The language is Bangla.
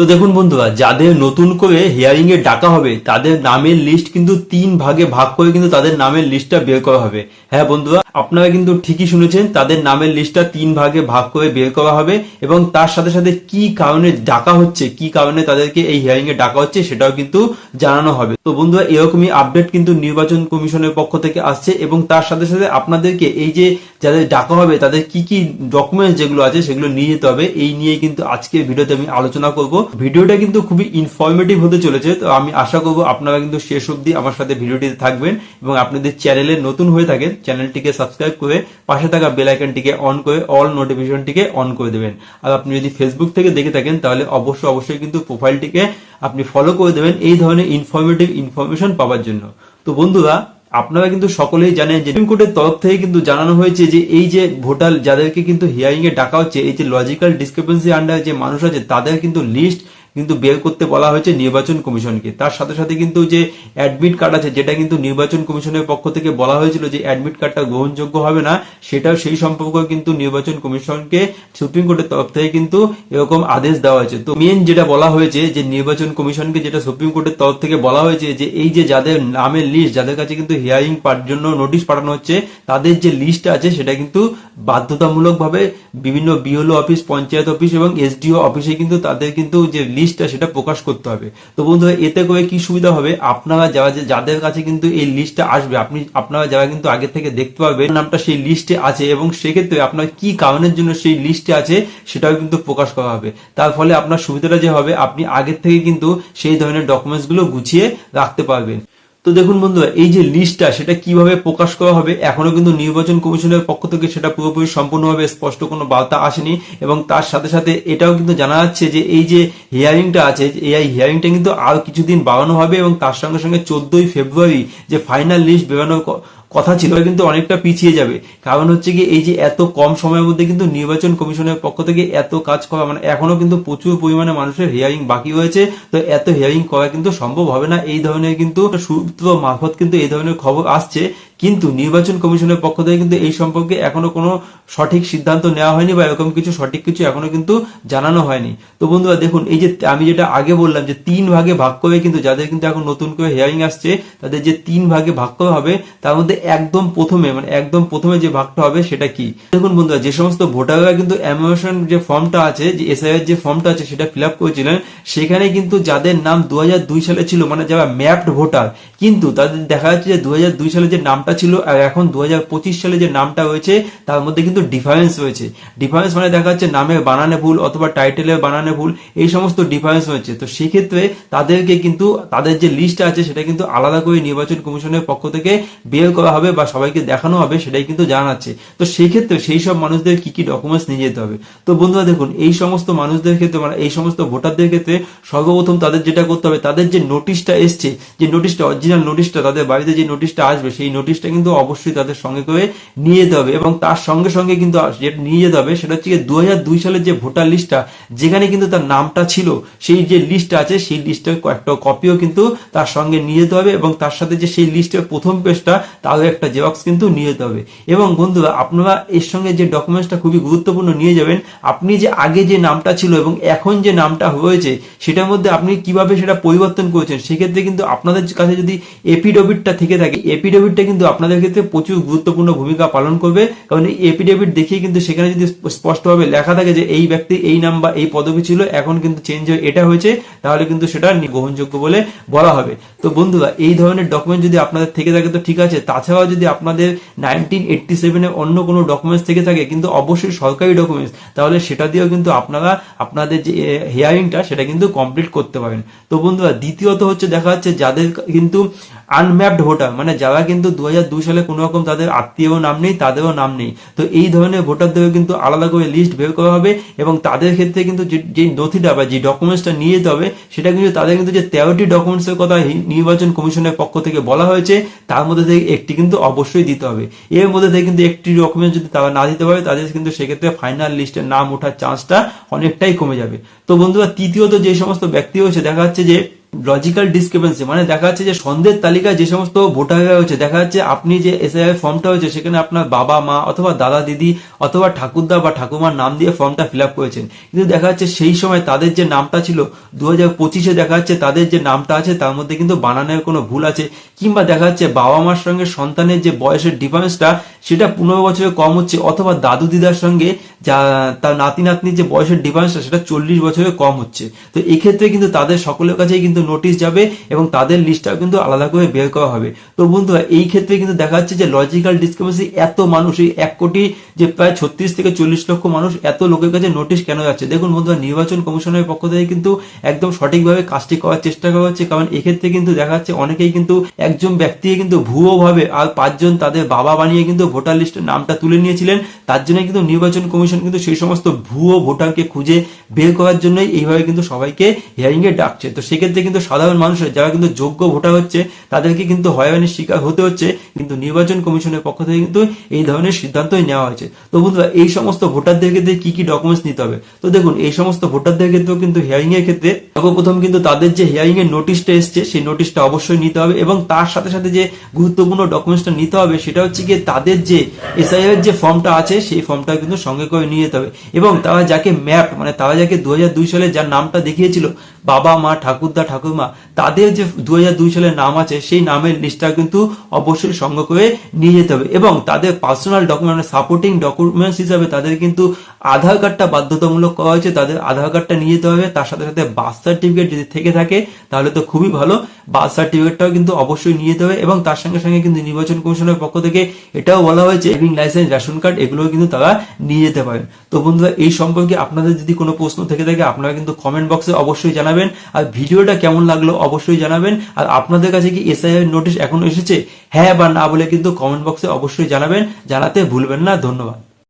তো দেখুন বন্ধুরা, যাদের নতুন করে হিয়ারিং এ ডাকা হবে, তাদের নামের লিস্ট কিন্তু তিন ভাগে ভাগ করে কিন্তু তাদের নামের লিস্টটা বের করা হবে। হ্যাঁ বন্ধুরা, আপনারা কিন্তু ঠিকই শুনেছেন, তাদের নামের লিস্টটা তিন ভাগে ভাগ করে বের করা হবে এবং তার সাথে সাথে কি কারণে ডাকা হচ্ছে, কি কারণে তাদেরকে এই হিয়ারিং এ ডাকা হচ্ছে সেটাও কিন্তু জানানো হবে। তো বন্ধুরা, এরকমই আপডেট কিন্তু নির্বাচন কমিশনের পক্ষ থেকে আসছে এবং তার সাথে সাথে আপনাদেরকে এই যে যাদের ডাকা হবে, তাদের কি কি ডকুমেন্টস যেগুলো আছে সেগুলো নিয়ে যেতে হবে, এই নিয়ে কিন্তু আজকের ভিডিওতে আমি আলোচনা করব। ভিডিওটা কিন্তু খুবই ইনফরমেটিভ হতে চলেছে, তো আমি আশা করব আপনারা কিন্তু শেষ অবধি আমার সাথে ভিডিওটিতে থাকবেন এবং আপনাদের চ্যানেলে নতুন হয়ে থাকেন চ্যানেলটিকে সাবস্ক্রাইব করে পাশে থাকা বেল আইকনটিকে অন করে অল নোটিফিকেশনটিকে অন করে দেবেন। আর আপনি যদি ফেসবুক থেকে দেখে থাকেন, তাহলে অবশ্যই অবশ্যই কিন্তু প্রোফাইলটিকে আপনি ফলো করে দেবেন এই ধরনের ইনফরমেটিভ ইনফরমেশন পাওয়ার জন্য। তো বন্ধুরা আপনারা কিন্তু সকলেই জানেন যে সুপ্রিম কোর্টের তরফ থেকে কিন্তু জানানো হয়েছে যে এই যে ভোটার, যাদেরকে কিন্তু হিয়ারিং এ ডাকা হচ্ছে, এই যে লজিক্যাল ডিসক্রিপেন্সি আন্ডার যে মানুষ আছে, তাদের কিন্তু লিস্ট কিন্তু বের করতে বলা হয়েছে নির্বাচন কমিশনকে। তার সাথে সাথে কিন্তু যে অ্যাডমিট কার্ড আছে, যেটা কিন্তু নির্বাচন কমিশনের পক্ষ থেকে বলা হয়েছিল যে অ্যাডমিট কার্ডটা গ্রহণযোগ্য হবে না, সেটাও সেই সম্পর্কে কিন্তু নির্বাচন কমিশনকে সুপ্রিম কোর্টের তরফ থেকে কিন্তু এরকম আদেশ দেওয়া হয়েছে। তো মেন যেটা বলা হয়েছে যে নির্বাচন কমিশনকে যেটা সুপ্রিম কোর্টের তরফ থেকে বলা হয়েছে যে এই যে যাদের নামের লিস্ট যাদের কাছে কিন্তু হিয়ারিং পার জন্য নোটিশ পাঠানো হচ্ছে, তাদের যে লিস্ট আছে, সেটা কিন্তু বাধ্যতামূলকভাবে বিভিন্ন বিএলও অফিস পঞ্চায়েত অফিস এবং এসডিও অফিসে কিন্তু তাদের কিন্তু যে লিস্টটা সেটা প্রকাশ করতে হবে। তো বন্ধুরা, এতে করে কি সুবিধা হবে? আপনারা যারা যাদের কাছে কিন্তু এই লিস্টটা আসবে, আপনি, আপনারা যারা কিন্তু আগে থেকে দেখতে পাবেন নামটা সেই লিস্টে আছে এবং সেক্ষেত্রে আপনার কি কারণের জন্য সেই লিস্টে আছে সেটাও কিন্তু প্রকাশ করা হবে। তার ফলে আপনার সুবিধাটা যে হবে, আপনি আগের থেকে কিন্তু সেই ধরনের ডকুমেন্টসগুলো গুছিয়ে রাখতে পারবেন। তো দেখুন বন্ধুরা, এই যে লিস্টটা সেটা কীভাবে প্রকাশ করা হবে, এখনও কিন্তু নির্বাচন কমিশনের পক্ষ থেকে সেটা পুরোপুরি সম্পূর্ণভাবে স্পষ্ট কোনো বার্তা আসেনি এবং তার সাথে সাথে এটাও কিন্তু জানা যাচ্ছে যে এই যে হিয়ারিংটা আছে, এই হিয়ারিংটা কিন্তু আরও কিছুদিন বাড়ানো হবে এবং তার সঙ্গে সঙ্গে চোদ্দই ফেব্রুয়ারি যে ফাইনাল লিস্ট বেরোনোর কথা ছিল কিন্তু অনেকটা পিছিয়ে যাবে। কারণ হচ্ছে কি এই যে এত কম সময়ের মধ্যে কিন্তু নির্বাচন কমিশনের পক্ষ থেকে এত কাজ করা মানে এখনও কিন্তু প্রচুর পরিমাণে মানুষের হিয়ারিং বাকি হয়েছে তো এত হিয়ারিং করা কিন্তু সম্ভব হবে না। এই ধরনের কিন্তু সূত্র মারফত কিন্তু এই ধরনের খবর আসছে। কিন্তু নির্বাচন কমিশনের পক্ষ থেকে কিন্তু এই সম্পর্কে এখনও কোনো সঠিক সিদ্ধান্ত নেওয়া হয়নি বা এরকম কিছু সঠিক কিছু এখনও কিন্তু জানানো হয়নি। তো বন্ধুরা, দেখুন, এই যে আমি যেটা আগে বললাম যে তিন ভাগে ভাগ করে কিন্তু যাদের কিন্তু এখন নতুন করে হেয়ারিং আসছে, তাদের যে তিন ভাগে ভাগ করা হবে, তার মধ্যে একদম প্রথমে মানে একদম প্রথমে যে ভাগটা হবে সেটা কি? দেখুন বন্ধুরা, যে সমস্ত ভোটাররা কিন্তু অ্যামিনেশন যে ফর্মটা আছে, যে এসআইআর যে ফর্মটা আছে সেটা ফিল আপ করেছিলেন, সেখানে কিন্তু যাদের নাম দু হাজার দুই সালে ছিল মানে যারা ম্যাপড ভোটার, কিন্তু তাদের দেখা যাচ্ছে যে দুই হাজার দুই সালে যে নামটা ছিল, আর এখন দু হাজার পঁচিশ সালে যে নামটা হয়েছে, তার মধ্যে কিন্তু ডিফারেন্স রয়েছে। ডিফারেন্স মানে দেখা যাচ্ছে নামে বানানে ভুল অথবা টাইটেলের বানানে ভুল, এই সমস্ত ডিফারেন্স হয়েছে তো সেক্ষেত্রে তাদেরকে কিন্তু, তাদের যে লিস্ট আছে, সেটা কিন্তু আলাদা করে নির্বাচন কমিশনের পক্ষ থেকে বের করা হবে বা সবাইকে দেখানো হবে, সেটাই কিন্তু জানাচ্ছে। তো সেই ক্ষেত্রে সেই সব মানুষদের কি কি ডকুমেন্টস নিয়ে যেতে হবে? তো বন্ধুরা দেখুন, এই সমস্ত মানুষদের ক্ষেত্রে মানে এই সমস্ত ভোটারদের ক্ষেত্রে সর্বপ্রথম তাদের যেটা করতে হবে, তাদের যে নোটিশটা এসছে, যে নোটিশটা অরিজিনাল নোটিশটা তাদের বাড়িতে যে নোটিশটা আসবে, সেই নোটিশটা কিন্তু অবশ্যই তাদের সঙ্গে করে নিয়ে যেতে হবে। এবং তার সঙ্গে সঙ্গে কিন্তু যেটা নিয়ে যেতে হবে সেটা হচ্ছে দু দুই সালের যে ভোটার লিস্টটা, যেখানে কিন্তু তার নামটা ছিল, সেই যে লিস্ট আছে, সেই লিস্টের কয়েকটা কপিও কিন্তু তার সঙ্গে নিয়ে যেতে হবে এবং তার সাথে যে সেই লিস্টের প্রথম পেজটা তারও একটা জেরক্স কিন্তু নিয়ে যেতে হবে। এবং বন্ধুরা, আপনারা এর সঙ্গে যে ডকুমেন্টসটা খুবই গুরুত্বপূর্ণ নিয়ে যাবেন, আপনি যে আগে যে নামটা ছিল এবং এখন যে নামটা হয়েছে, সেটার মধ্যে আপনি কীভাবে সেটা পরিবর্তন করেছেন, সেক্ষেত্রে কিন্তু আপনাদের কাছে যদি এপিডেভিটটা থেকে থাকে এপিডেভিটটা কিন্তু আপনাদের ক্ষেত্রে প্রচুর গুরুত্বপূর্ণ ভূমিকা পালন করবে। কারণ এই এপিডেভিট দেখিয়ে কিন্তু সেখানে যদি স্পষ্টভাবে লেখা থাকে যে এই ব্যক্তি এই নাম বা এই পদবি ছিল, এখন কিন্তু চেঞ্জ হয়ে এটা হয়েছে, তাহলে কিন্তু সেটা গ্রহণযোগ্য বলে বলা হবে। তো বন্ধুরা, এই ধরনের ডকুমেন্ট যদি আপনাদের থেকে থাকে, তো ঠিক আছে। তাছাড়াও যদি আপনাদের নাইনটিন এইটটি সেভেনে অন্য কোনো ডকুমেন্টস থেকে থাকে, কিন্তু অবশ্যই সরকারি ডকুমেন্টস তাহলে সেটা দিয়েও কিন্তু আপনারা, আপনাদের যে হিয়ারিংটা সেটা কিন্তু কমপ্লিট করতে পারেন। তো বন্ধুরা, দ্বিতীয়ত হচ্ছে দেখা যাচ্ছে যাদের কিন্তু আনম্যাপড ভোটার মানে যারা কিন্তু দু হাজার দুই সালে কোনো রকম তাদের আত্মীয় নাম নেই, তাদেরও নাম নেই। তো এই ধরনের ভোটারদেরও কিন্তু আলাদা করে লিস্ট বের করা হবে এবং তাদের ক্ষেত্রে কিন্তু যে নথিটা বা যে ডকুমেন্টসটা নিয়ে যেতে হবে, সেটা কিন্তু তাদের কিন্তু যে তেরোটি ডকুমেন্টসের কথা নির্বাচন কমিশনের পক্ষ থেকে বলা হয়েছে, তার মধ্যে থেকে একটি কিন্তু অবশ্যই দিতে হবে। এর মধ্যে থেকে কিন্তু একটি ডকুমেন্ট যদি তারা না দিতে পারে, তাদের কিন্তু সেক্ষেত্রে ফাইনাল লিস্টের নাম ওঠার চান্সটা অনেকটাই কমে যাবে। তো বন্ধুরা, তৃতীয়ত যে সমস্ত ব্যক্তি হয়েছে দেখা যাচ্ছে যে লজিক্যাল ডিসক্রিপেন্সি মানে দেখা যাচ্ছে যে সন্দেহের তালিকায় যে সমস্ত ভোটার হয়েছে দেখা যাচ্ছে আপনি যে এসআইআর ফর্মটা হয়েছে সেখানে আপনার বাবা মা অথবা দাদা দিদি অথবা ঠাকুরদা বা ঠাকুমার নাম দিয়ে ফর্মটা ফিল আপ করেছেন। কিন্তু দেখা যাচ্ছে সেই সময় তাদের যে নামটা ছিল দু হাজার পঁচিশে দেখা যাচ্ছে তাদের যে নামটা আছে, তার মধ্যে কিন্তু বানানের কোনো ভুল আছে, কিংবা দেখা যাচ্ছে বাবা মার সঙ্গে সন্তানের যে বয়সের ডিফারেন্সটা সেটা পনেরো বছরের কম হচ্ছে, অথবা দাদু দিদার সঙ্গে যা তার নাতি নাতনির যে বয়সের ডিফারেন্সটা সেটা চল্লিশ বছরের কম হচ্ছে। তো এক্ষেত্রে কিন্তু তাদের সকলের কাছেই কিন্তু নোটিশ যাবে এবং তাদের লিস্টটা কিন্তু আলাদা করে বের করা হবে। তো বন্ধুরা, এই ক্ষেত্রে কিন্তু দেখা যাচ্ছে যে লজিক্যাল ডিসক্রিপেন্সি এত মানুষ, এই এক কোটি যে প্রায় ছত্রিশ থেকে চল্লিশ লক্ষ মানুষ এত লোকের কাছে নোটিশ কেন যাচ্ছে? দেখুন বন্ধুরা, নির্বাচন কমিশনের পক্ষ থেকে কিন্তু একদম সঠিকভাবে কাজটি করার চেষ্টা করা হচ্ছে, কারণ এক্ষেত্রে কিন্তু দেখা যাচ্ছে অনেকেই কিন্তু একজন ব্যক্তিকে কিন্তু ভুয়ো ভাবে আর পাঁচজন তাদের বাবা বানিয়ে কিন্তু ভোটার লিস্টের নামটা তুলে নিয়েছিলেন। তার জন্য কিন্তু নির্বাচন কমিশন কিন্তু সেই সমস্ত ভুয়ো ভোটারকে খুঁজে বের করার জন্যই এইভাবে কিন্তু সবাইকে হিয়ারিং এ ডাকছে। তো সেক্ষেত্রে কিন্তু সাধারণ মানুষের, যারা কিন্তু যোগ্য ভোটার হচ্ছে, তাদেরকে কিন্তু হয়রানির শিকার হতে হচ্ছে। কিন্তু নির্বাচন কমিশনের পক্ষ থেকে কিন্তু এই ধরনের সিদ্ধান্তই নেওয়া হয়েছে। তো বন্ধুরা, এই সমস্ত ভোটারদের ক্ষেত্রে কি কি ডকুমেন্টস নিতে হবে? তো দেখুন, এই সমস্ত ভোটারদের ক্ষেত্রেও কিন্তু হিয়ারিং এর ক্ষেত্রে সর্বপ্রথম কিন্তু তাদের যে হিয়ারিং এর নোটিশটা এসছে, সেই নোটিশটা অবশ্যই নিতে হবে এবং তার সাথে সাথে যে গুরুত্বপূর্ণ ডকুমেন্টসটা নিতে হবে, সেটা হচ্ছে গিয়ে তাদের যে এসআইআর যে ফর্মটা আছে, সেই ফর্মটা কিন্তু সঙ্গে করে নিয়ে যেতে হবে। এবং তারা যাকে ম্যাপ মানে তারা যাকে দু হাজার দুই সালে যার নামটা দেখিয়েছিল বাবা মা, ঠাকুরদা, ঠাকুরমা, তাদের যে দু সালের নাম আছে, সেই নামের লিস্টটা কিন্তু অবশ্যই সঙ্গে করে নিয়ে যেতে হবে। এবং তাদের পার্সোনাল ডকুমেন্ট মানে সাপোর্টিং ডকুমেন্টস হিসাবে তাদের কিন্তু আধার কার্ডটা বাধ্যতামূলক করা হয়েছে। তাদের আধার কার্ডটা নিয়ে যেতে হবে। তার সাথে সাথে বার্থ সার্টিফিকেট যদি থেকে থাকে, তাহলে তো খুবই ভালো। বার্থ সার্টিফিকেটটাও কিন্তু অবশ্যই নিয়ে যেতে হবে এবং তার সঙ্গে সঙ্গে কিন্তু নির্বাচন কমিশনের পক্ষ থেকে এটাও বলা হয়েছে ড্রাইভিং লাইসেন্স রেশন কার্ড এগুলো কিন্তু তারা নিয়ে যেতে পারেন। তো বন্ধুরা, এই সম্পর্কে আপনাদের যদি কোনো প্রশ্ন থেকে থাকে, আপনারা কিন্তু কমেন্ট বক্সে অবশ্যই জানাবেন। আর ভিডিওটা কেমন লাগল অবশ্যই জানাবেন। আর আপনাদের কাছে কি এসআইআর নোটিশ এখন এসেছে? হ্যাঁ বা না বলে কিন্তু কমেন্ট বক্সে অবশ্যই জানাবেন। জানাতে ভুলবেন না। ধন্যবাদ।